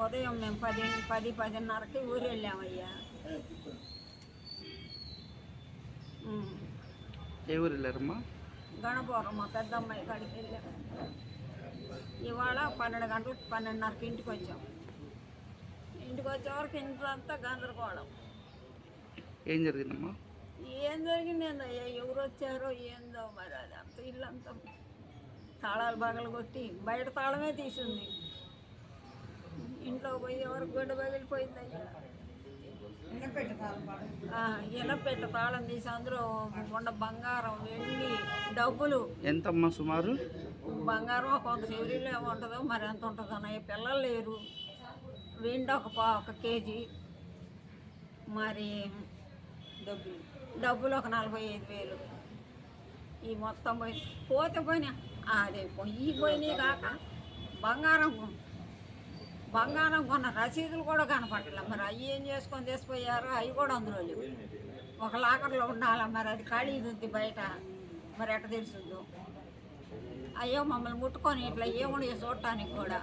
ఉదయం మేము పది పది పదిన్నరకి ఊరు వెళ్ళామయ్యా. ఏ ఊరు వెళ్ళారమ్మా? గణపురం మా పెద్దమ్మాయి కాడికి వెళ్ళాం. ఇవాళ పన్నెండు గంటలకు పన్నెండున్నరకి ఇంటికి వచ్చాం. ఇంటికి వచ్చేవరకు ఇంట్లో అంతా గందరగోళం. ఏం జరిగిందమ్మా? ఏం జరిగిందేందో ఎవరు వచ్చారో ఏందో మరి అది అంత ఇల్లంతా తాళాలు బగలు కొట్టి బయట తాళమే తీసుంది. ఇంట్లో పోయి ఎవరికి గొడ్డ పగిలిపోయింది అయ్యా ఆ, ఇలా పెట్ట తాళం తీసి అందులో ఉన్న బంగారం వెండి డబ్బులు. ఎంతమ్మా సుమారు? బంగారం కొంత శరీరంలో ఏమో ఉంటుందో మరి ఎంత ఉంటుందో అన్నయ్య పిల్లలు లేరు. వెండి ఒక పా ఒక కేజీ. మరి డబ్బులు. డబ్బులు ఒక నలభై ఐదు వేలు. ఈ మొత్తం పోయి పోతే పోయినా అదే ఈ పోయినాయి కాక బంగారం బంగారం కొన్న రసీదులు కూడా కనపడలే మరి అవి ఏం చేసుకొని తీసిపోయారో? అవి కూడా అందులో లేవు. ఒక లాకర్లో ఉండాలి మరి? అది ఖాళీ ఉంది బయట. మరి ఎట్ట తెలుసుద్దు? అయ్యో మమ్మల్ని ముట్టుకొని ఇట్లా ఏముండే చూడటానికి కూడా?